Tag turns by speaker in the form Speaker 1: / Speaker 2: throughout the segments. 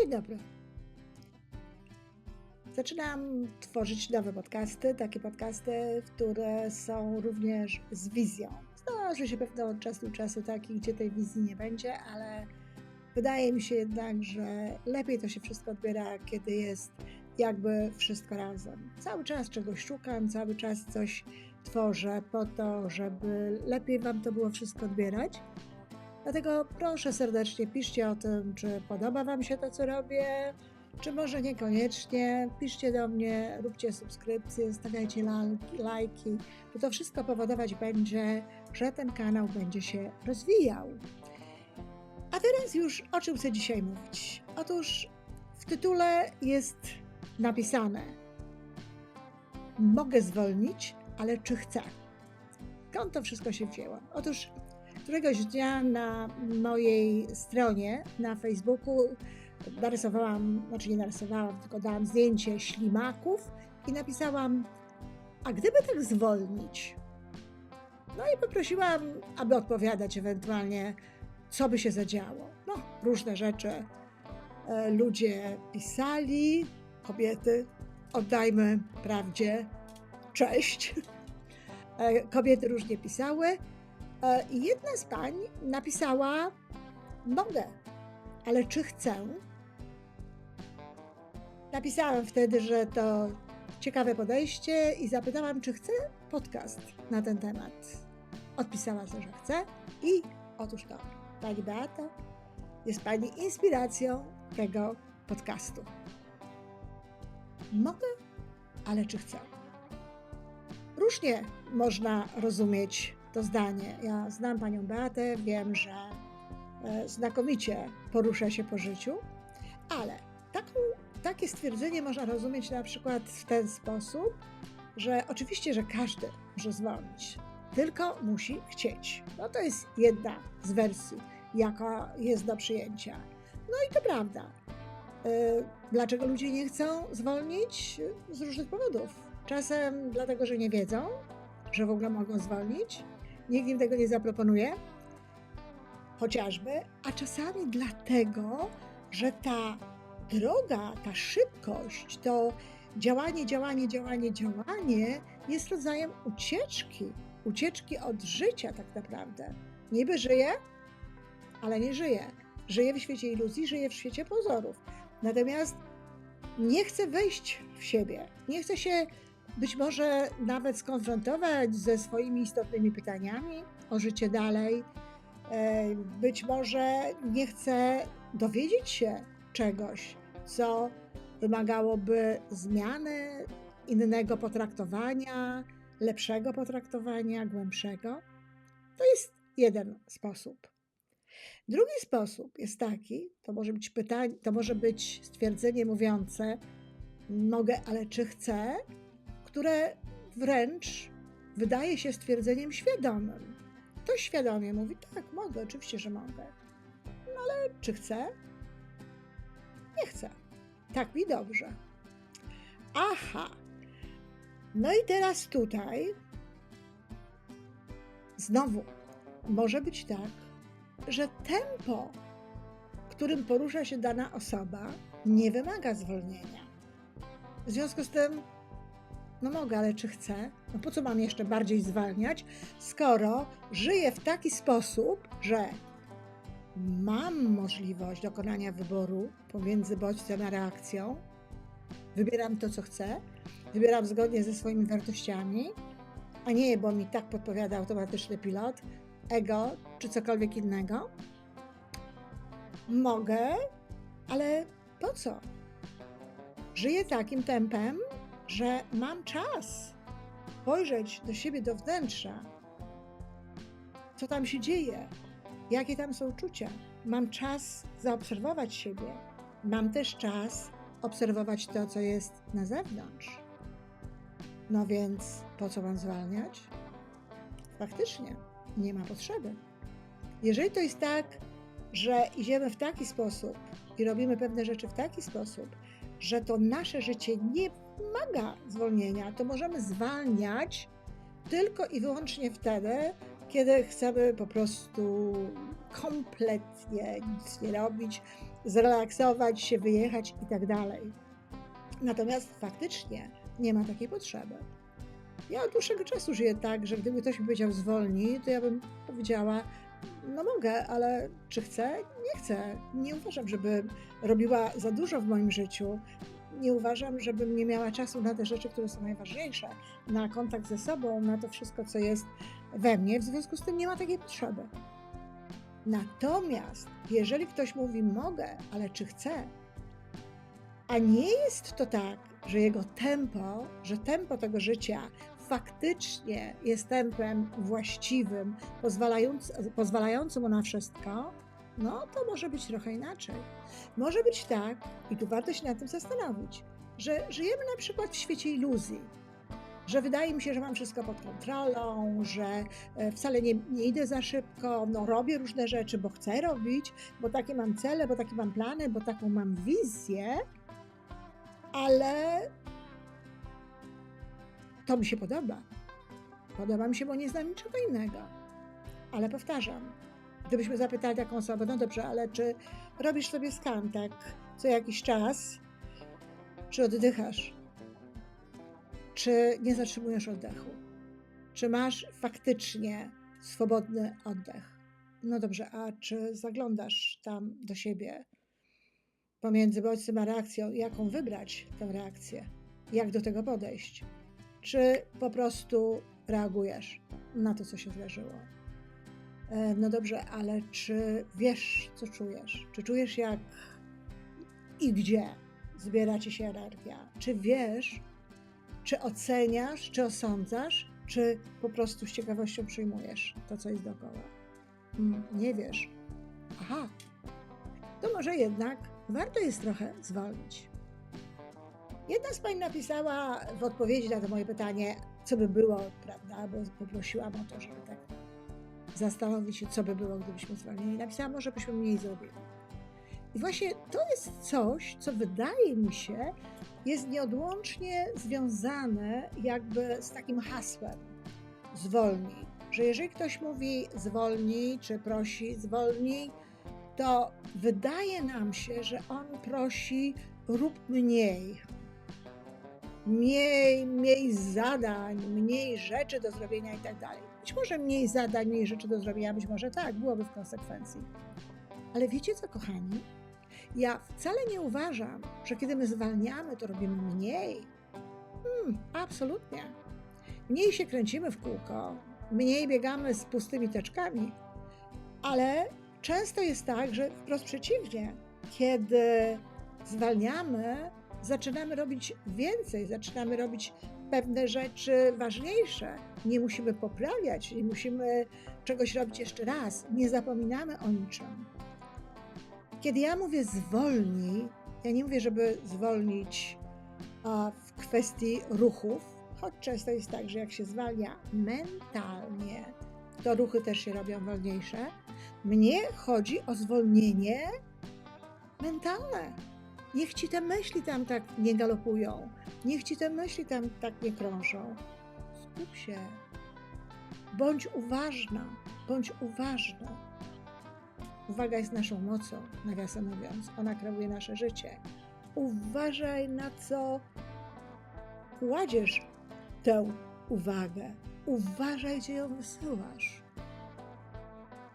Speaker 1: Dzień dobry. Zaczynam tworzyć nowe podcasty, takie podcasty, które są również z wizją. Zdarzy się pewno od czasu do czasu taki, gdzie tej wizji nie będzie, ale wydaje mi się jednak, że lepiej to się wszystko odbiera, kiedy jest jakby wszystko razem. Cały czas czegoś szukam, cały czas coś tworzę po to, żeby lepiej Wam to było wszystko odbierać. Dlatego proszę serdecznie, piszcie o tym, czy podoba Wam się to, co robię, czy może niekoniecznie. Piszcie do mnie, róbcie subskrypcje, stawiajcie lajki, bo to wszystko powodować będzie, że ten kanał będzie się rozwijał. A teraz już o czym chcę dzisiaj mówić? Otóż w tytule jest napisane: Mogę zwolnić, ale czy chcę? Skąd to wszystko się wzięło? Otóż któregoś dnia na mojej stronie na Facebooku narysowałam, znaczy nie narysowałam, tylko dałam zdjęcie ślimaków i napisałam, a gdyby tak zwolnić? No i poprosiłam, aby odpowiadać ewentualnie, co by się zadziało. No, różne rzeczy e, ludzie pisali, kobiety, oddajmy prawdzie cześć. E, kobiety różnie pisały. E, jedna z pań napisała: Mogę, ale czy chcę? Napisałam wtedy, że to ciekawe podejście i zapytałam, czy chce podcast na ten temat. Odpisała, że chce i otóż to, pani Beata jest pani inspiracją tego podcastu. Mogę, ale czy chcę? Różnie można rozumieć to zdanie. Ja znam panią Beatę, wiem, że e, znakomicie porusza się po życiu, ale taką, takie stwierdzenie można rozumieć na przykład w ten sposób, że oczywiście, że każdy może zwolnić, tylko musi chcieć. No to jest jedna z wersji, jaka jest do przyjęcia. No i to prawda. E, dlaczego ludzie nie chcą zwolnić? Z różnych powodów. Czasem dlatego, że nie wiedzą, że w ogóle mogą zwolnić, nikt im tego nie zaproponuje, chociażby, a czasami dlatego, że ta droga, ta szybkość, to działanie, działanie, działanie, działanie jest rodzajem ucieczki, ucieczki od życia tak naprawdę. Niby żyje, ale nie żyje. Żyje w świecie iluzji, żyje w świecie pozorów. Natomiast nie chce wejść w siebie, nie chce się być może nawet skonfrontować ze swoimi istotnymi pytaniami o życie dalej. E, być może nie chce dowiedzieć się czegoś, co wymagałoby zmiany, innego potraktowania, lepszego potraktowania, głębszego. To jest jeden sposób. Drugi sposób jest taki, to może być pytanie, to może być stwierdzenie mówiące mogę, ale czy chcę? Które wręcz wydaje się stwierdzeniem świadomym. Ktoś świadomie mówi, tak, mogę, oczywiście, że mogę. No ale czy chcę? Nie chcę. Tak mi dobrze. Aha. No i teraz tutaj znowu może być tak, że tempo, którym porusza się dana osoba, nie wymaga zwolnienia. W związku z tym no mogę, ale czy chcę? No po co mam jeszcze bardziej zwalniać, skoro żyję w taki sposób, że mam możliwość dokonania wyboru pomiędzy bodźcem a reakcją, wybieram to, co chcę, wybieram zgodnie ze swoimi wartościami, a nie, bo mi tak podpowiada automatyczny pilot, ego czy cokolwiek innego. Mogę, ale po co? Żyję takim tempem, że mam czas spojrzeć do siebie, do wnętrza, co tam się dzieje, jakie tam są uczucia. Mam czas zaobserwować siebie. Mam też czas obserwować to, co jest na zewnątrz. No więc po co mam zwalniać? Faktycznie nie ma potrzeby. Jeżeli to jest tak, że idziemy w taki sposób i robimy pewne rzeczy w taki sposób, że to nasze życie nie wymaga zwolnienia, to możemy zwalniać tylko i wyłącznie wtedy, kiedy chcemy po prostu kompletnie nic nie robić, zrelaksować się, wyjechać i tak dalej. Natomiast faktycznie nie ma takiej potrzeby. Ja od dłuższego czasu żyję tak, że gdyby ktoś mi powiedział zwolnij, to ja bym powiedziała, no mogę, ale czy chcę? Nie chcę. Nie uważam, żeby robiła za dużo w moim życiu. Nie uważam, żebym nie miała czasu na te rzeczy, które są najważniejsze, na kontakt ze sobą, na to wszystko, co jest we mnie. W związku z tym nie ma takiej potrzeby. Natomiast jeżeli ktoś mówi mogę, ale czy chcę, a nie jest to tak, że jego tempo, że tempo tego życia faktycznie jest tempem właściwym, pozwalając, pozwalającym na wszystko, no to może być trochę inaczej. Może być tak, i tu warto się nad tym zastanowić, że żyjemy na przykład w świecie iluzji, że wydaje mi się, że mam wszystko pod kontrolą, że e, wcale nie, nie idę za szybko, no robię różne rzeczy, bo chcę robić, bo takie mam cele, bo takie mam plany, bo taką mam wizję, ale to mi się podoba. Podoba mi się, bo nie znam niczego innego. Ale powtarzam, gdybyśmy zapytali taką osobę, no dobrze, ale czy robisz sobie skan tak co jakiś czas, czy oddychasz? Czy nie zatrzymujesz oddechu? Czy masz faktycznie swobodny oddech? No dobrze, a czy zaglądasz tam do siebie pomiędzy bodźcem a reakcją? Jaką wybrać tę reakcję? Jak do tego podejść? Czy po prostu reagujesz na to, co się zdarzyło? E, no dobrze, ale czy wiesz, co czujesz? Czy czujesz, jak i gdzie zbiera ci się energia? Czy wiesz, czy oceniasz, czy osądzasz, czy po prostu z ciekawością przyjmujesz to, co jest dookoła? Mm, nie wiesz. Aha, to może jednak warto jest trochę zwolnić. Jedna z pań napisała w odpowiedzi na to moje pytanie, co by było, prawda, bo poprosiłam o to, żeby tak zastanowić się, co by było, gdybyśmy zwolnili. Napisała, może byśmy mniej zrobili. I właśnie to jest coś, co wydaje mi się, jest nieodłącznie związane jakby z takim hasłem zwolnij. Że jeżeli ktoś mówi zwolnij, czy prosi zwolnij, to wydaje nam się, że on prosi rób mniej, mniej, mniej zadań, mniej rzeczy do zrobienia i tak dalej. Być może mniej zadań, mniej rzeczy do zrobienia, być może tak, byłoby w konsekwencji. Ale wiecie co, kochani? Ja wcale nie uważam, że kiedy my zwalniamy, to robimy mniej. Hmm, absolutnie. Mniej się kręcimy w kółko, mniej biegamy z pustymi teczkami, ale często jest tak, że wprost przeciwnie. Kiedy zwalniamy, zaczynamy robić więcej, zaczynamy robić pewne rzeczy ważniejsze. Nie musimy poprawiać, nie musimy czegoś robić jeszcze raz. Nie zapominamy o niczym. Kiedy ja mówię zwolnij, ja nie mówię, żeby zwolnić a, w kwestii ruchów, choć często jest tak, że jak się zwalnia mentalnie, to ruchy też się robią wolniejsze. Mnie chodzi o zwolnienie mentalne Niech ci te myśli tam tak nie galopują. Niech ci te myśli tam tak nie krążą. Skup się. Bądź uważna. Bądź uważny. Uwaga jest naszą mocą, nawiasem mówiąc. Ona kreuje nasze życie. Uważaj na co kładziesz tę uwagę. Uważaj, gdzie ją wysyłasz.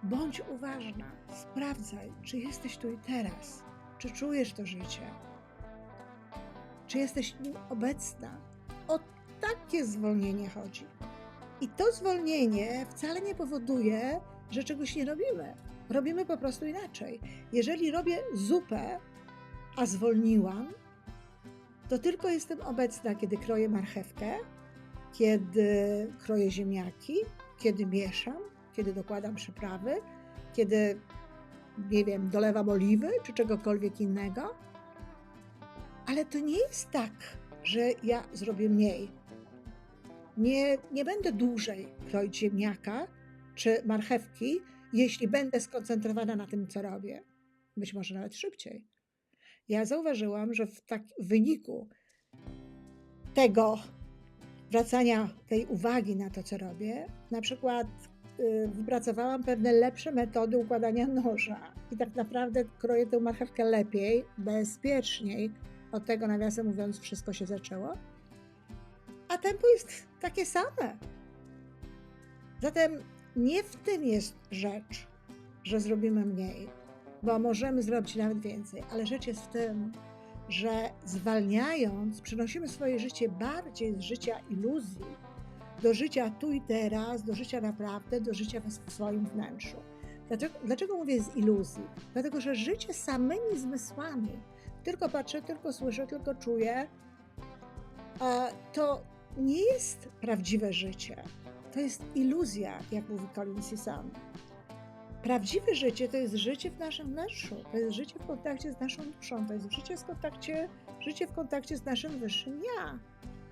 Speaker 1: Bądź uważna. Sprawdzaj, czy jesteś tu i teraz czy czujesz to życie? Czy jesteś nim obecna? O takie zwolnienie chodzi. I to zwolnienie wcale nie powoduje, że czegoś nie robimy. Robimy po prostu inaczej. Jeżeli robię zupę, a zwolniłam, to tylko jestem obecna, kiedy kroję marchewkę, kiedy kroję ziemniaki, kiedy mieszam, kiedy dokładam przyprawy, kiedy nie wiem, dolewam oliwy czy czegokolwiek innego. Ale to nie jest tak, że ja zrobię mniej. Nie, nie będę dłużej kroić ziemniaka czy marchewki, jeśli będę skoncentrowana na tym, co robię. Być może nawet szybciej. Ja zauważyłam, że w, tak, w wyniku tego wracania tej uwagi na to, co robię, na przykład wypracowałam pewne lepsze metody układania noża i tak naprawdę kroję tę marchewkę lepiej, bezpieczniej. Od tego, nawiasem mówiąc, wszystko się zaczęło. A tempo jest takie same. Zatem nie w tym jest rzecz, że zrobimy mniej, bo możemy zrobić nawet więcej, ale rzecz jest w tym, że zwalniając, przenosimy swoje życie bardziej z życia iluzji do życia tu i teraz, do życia naprawdę, do życia w swoim wnętrzu. Dlaczego, dlaczego mówię z iluzji? Dlatego, że życie samymi zmysłami, tylko patrzę, tylko słyszę, tylko czuję, to nie jest prawdziwe życie. To jest iluzja, jak mówi Colin Sam. Prawdziwe życie to jest życie w naszym wnętrzu, to jest życie w kontakcie z naszą duszą, to jest życie, w kontakcie, życie w kontakcie z naszym wyższym ja.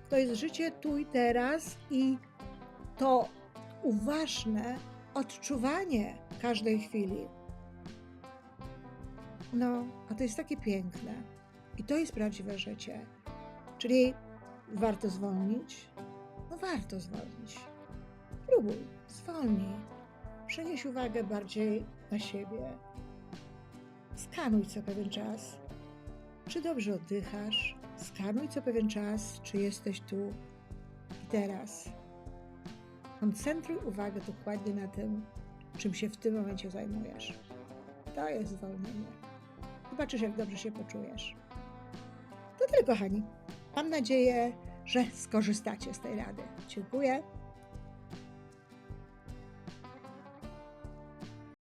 Speaker 1: To jest życie tu i teraz i to uważne odczuwanie każdej chwili. No, a to jest takie piękne. I to jest prawdziwe życie. Czyli warto zwolnić? No warto zwolnić. Próbuj, zwolnij. Przenieś uwagę bardziej na siebie. Skanuj co pewien czas, czy dobrze oddychasz. Skanuj co pewien czas, czy jesteś tu i teraz. Koncentruj uwagę dokładnie na tym, czym się w tym momencie zajmujesz. To jest zwolnienie. Zobaczysz, jak dobrze się poczujesz. To tyle, kochani. Mam nadzieję, że skorzystacie z tej rady. Dziękuję.